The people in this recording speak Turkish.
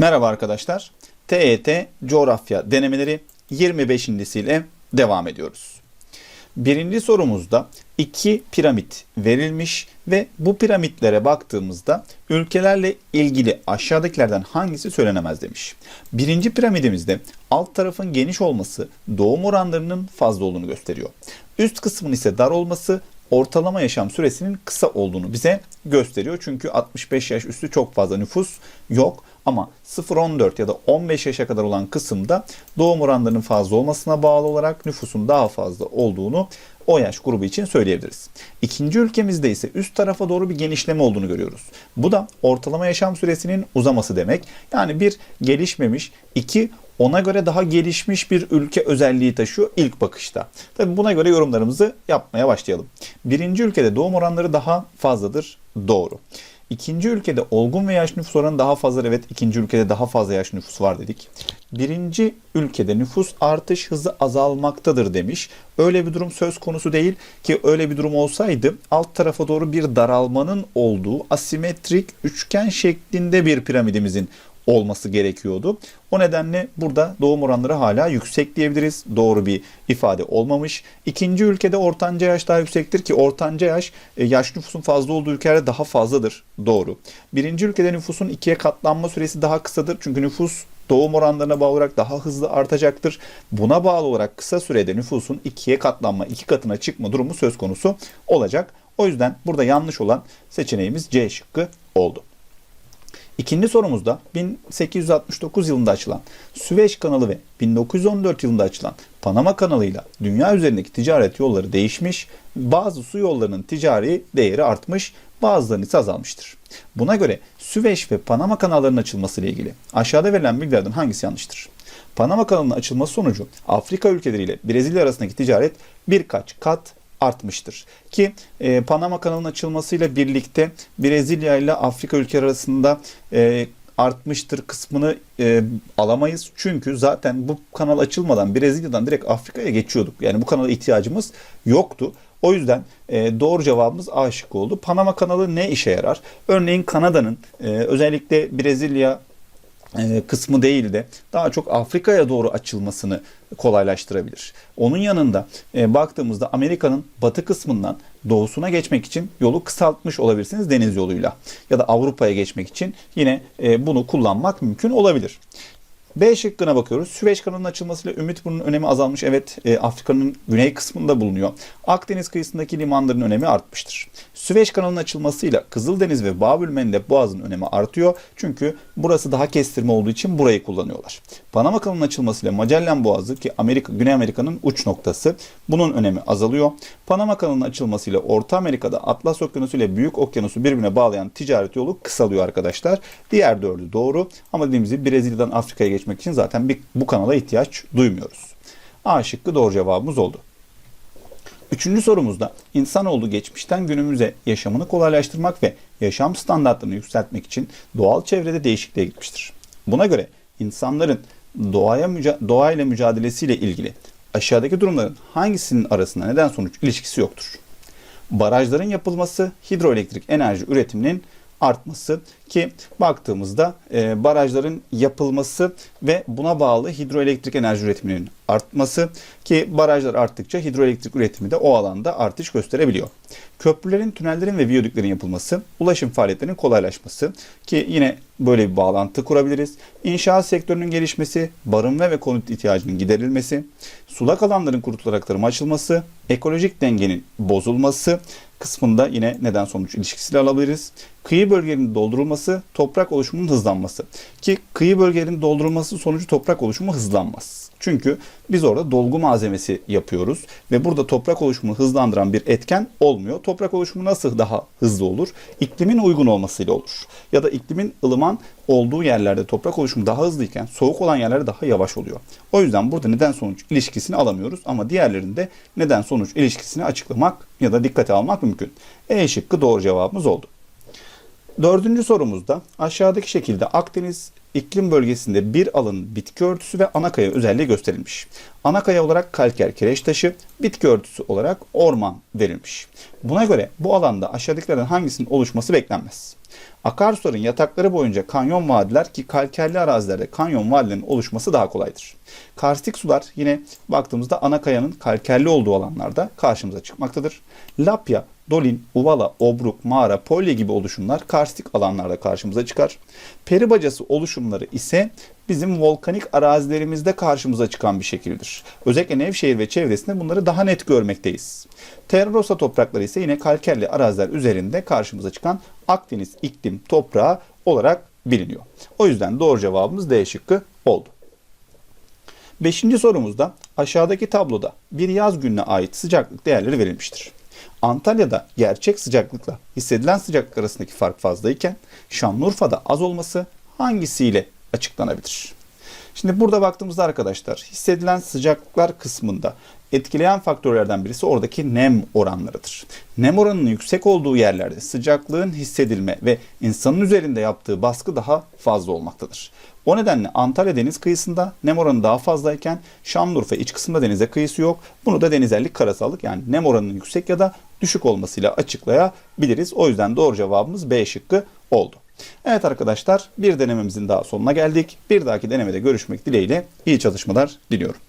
Merhaba arkadaşlar. TET coğrafya denemeleri 25.siyle devam ediyoruz. Birinci sorumuzda iki piramit verilmiş ve bu piramitlere baktığımızda ülkelerle ilgili aşağıdakilerden hangisi söylenemez demiş. Birinci piramidimizde alt tarafın geniş olması doğum oranlarının fazla olduğunu gösteriyor. Üst kısmın ise dar olması ortalama yaşam süresinin kısa olduğunu bize gösteriyor. Çünkü 65 yaş üstü çok fazla nüfus yok. Ama 0-14 ya da 15 yaşa kadar olan kısımda doğum oranlarının fazla olmasına bağlı olarak nüfusun daha fazla olduğunu o yaş grubu için söyleyebiliriz. İkinci ülkemizde ise üst tarafa doğru bir genişleme olduğunu görüyoruz. Bu da ortalama yaşam süresinin uzaması demek. Yani bir gelişmemiş, iki ona göre daha gelişmiş bir ülke özelliği taşıyor ilk bakışta. Tabi buna göre yorumlarımızı yapmaya başlayalım. Birinci ülkede doğum oranları daha fazladır. Doğru. İkinci ülkede olgun ve yaş nüfus oranı daha fazla. Evet ikinci ülkede daha fazla yaş nüfus var dedik. Birinci ülkede nüfus artış hızı azalmaktadır demiş. Öyle bir durum söz konusu değil ki öyle bir durum olsaydı alt tarafa doğru bir daralmanın olduğu asimetrik üçgen şeklinde bir piramidimizin olması gerekiyordu. O nedenle burada doğum oranları hala yüksek diyebiliriz. Doğru bir ifade olmamış. İkinci ülkede ortanca yaş daha yüksektir ki ortanca yaş e, yaş nüfusun fazla olduğu ülkelerde daha fazladır. Doğru. Birinci ülkede nüfusun ikiye katlanma süresi daha kısadır. Çünkü nüfus doğum oranlarına bağlı olarak daha hızlı artacaktır. Buna bağlı olarak kısa sürede nüfusun ikiye katlanma, iki katına çıkma durumu söz konusu olacak. O yüzden burada yanlış olan seçeneğimiz C şıkkı oldu. İkinci sorumuzda 1869 yılında açılan Süveyş kanalı ve 1914 yılında açılan Panama kanalıyla dünya üzerindeki ticaret yolları değişmiş, bazı su yollarının ticari değeri artmış, bazılarının ise azalmıştır. Buna göre Süveyş ve Panama kanallarının açılması ile ilgili aşağıda verilen bilgilerden hangisi yanlıştır? Panama kanalının açılması sonucu Afrika ülkeleriyle Brezilya arasındaki ticaret birkaç kat artmıştır. Ki e, Panama kanalının açılmasıyla birlikte Brezilya ile Afrika ülkeleri arasında e, artmıştır kısmını e, alamayız. Çünkü zaten bu kanal açılmadan Brezilya'dan direkt Afrika'ya geçiyorduk. Yani bu kanala ihtiyacımız yoktu. O yüzden e, doğru cevabımız A şıkkı oldu. Panama kanalı ne işe yarar? Örneğin Kanada'nın e, özellikle Brezilya kısmı değil de daha çok Afrika'ya doğru açılmasını kolaylaştırabilir. Onun yanında e, baktığımızda Amerika'nın batı kısmından doğusuna geçmek için yolu kısaltmış olabilirsiniz deniz yoluyla. Ya da Avrupa'ya geçmek için yine e, bunu kullanmak mümkün olabilir. B şıkkına bakıyoruz. Süveyş kanalının açılmasıyla Ümitburnu'nun önemi azalmış. Evet e, Afrika'nın güney kısmında bulunuyor. Akdeniz kıyısındaki limanların önemi artmıştır. Süveyş kanalının açılmasıyla Kızıldeniz ve Babül Mendeb Boğazı'nın önemi artıyor. Çünkü burası daha kestirme olduğu için burayı kullanıyorlar. Panama kanalının açılmasıyla Magellan Boğazı ki Amerika, Güney Amerika'nın uç noktası bunun önemi azalıyor. Panama kanalının açılmasıyla Orta Amerika'da Atlas Okyanusu ile Büyük Okyanusu birbirine bağlayan ticaret yolu kısalıyor arkadaşlar. Diğer dördü doğru ama dediğimiz gibi Brezilya'dan Afrika'ya geçmek için zaten bir, bu kanala ihtiyaç duymuyoruz. A şıkkı doğru cevabımız oldu. Üçüncü sorumuzda insanoğlu geçmişten günümüze yaşamını kolaylaştırmak ve yaşam standartlarını yükseltmek için doğal çevrede değişikliğe gitmiştir. Buna göre insanların doğaya müca- doğayla mücadelesiyle ilgili aşağıdaki durumların hangisinin arasında neden sonuç ilişkisi yoktur? Barajların yapılması hidroelektrik enerji üretiminin artması ki baktığımızda e, barajların yapılması ve buna bağlı hidroelektrik enerji üretiminin artması ki barajlar arttıkça hidroelektrik üretimi de o alanda artış gösterebiliyor. Köprülerin, tünellerin ve viyadüklerin yapılması, ulaşım faaliyetlerinin kolaylaşması ki yine böyle bir bağlantı kurabiliriz. İnşaat sektörünün gelişmesi, barınma ve konut ihtiyacının giderilmesi, sulak alanların kurutularak tarıma açılması, ekolojik dengenin bozulması kısmında yine neden sonuç ilişkisiyle alabiliriz. Kıyı bölgelerinin doldurulması, toprak oluşumunun hızlanması. Ki kıyı bölgelerinin doldurulması sonucu toprak oluşumu hızlanmaz. Çünkü biz orada dolgu malzemesi yapıyoruz ve burada toprak oluşumunu hızlandıran bir etken olmuyor. Toprak oluşumu nasıl daha hızlı olur? İklimin uygun olmasıyla olur. Ya da iklimin ılıman olduğu yerlerde toprak oluşumu daha hızlıyken soğuk olan yerlerde daha yavaş oluyor. O yüzden burada neden sonuç ilişkisini alamıyoruz ama diğerlerinde neden sonuç ilişkisini açıklamak ya da dikkate almak mümkün. E şıkkı doğru cevabımız oldu. Dördüncü sorumuzda aşağıdaki şekilde Akdeniz iklim bölgesinde bir alanın bitki örtüsü ve anakaya özelliği gösterilmiş. Anakaya olarak kalker kireç taşı, bitki örtüsü olarak orman verilmiş. Buna göre bu alanda aşağıdakilerden hangisinin oluşması beklenmez? Akarsuların yatakları boyunca kanyon vadiler ki kalkerli arazilerde kanyon vadilerinin oluşması daha kolaydır. Karstik sular yine baktığımızda ana kayanın kalkerli olduğu alanlarda karşımıza çıkmaktadır. Lapya, dolin, uvala, obruk, mağara, polye gibi oluşumlar karstik alanlarda karşımıza çıkar. Peri bacası oluşumları ise bizim volkanik arazilerimizde karşımıza çıkan bir şekildir. Özellikle Nevşehir ve çevresinde bunları daha net görmekteyiz. Terra Rosa toprakları ise yine kalkerli araziler üzerinde karşımıza çıkan Akdeniz iklim toprağı olarak biliniyor. O yüzden doğru cevabımız D şıkkı oldu. Beşinci sorumuzda aşağıdaki tabloda bir yaz gününe ait sıcaklık değerleri verilmiştir. Antalya'da gerçek sıcaklıkla hissedilen sıcaklık arasındaki fark fazlayken Şanlıurfa'da az olması hangisiyle açıklanabilir? Şimdi burada baktığımızda arkadaşlar hissedilen sıcaklıklar kısmında etkileyen faktörlerden birisi oradaki nem oranlarıdır. Nem oranının yüksek olduğu yerlerde sıcaklığın hissedilme ve insanın üzerinde yaptığı baskı daha fazla olmaktadır. O nedenle Antalya deniz kıyısında nem oranı daha fazlayken Şanlıurfa iç kısmında denize kıyısı yok. Bunu da denizerlik karasallık yani nem oranının yüksek ya da düşük olmasıyla açıklayabiliriz. O yüzden doğru cevabımız B şıkkı oldu. Evet arkadaşlar bir denememizin daha sonuna geldik. Bir dahaki denemede görüşmek dileğiyle iyi çalışmalar diliyorum.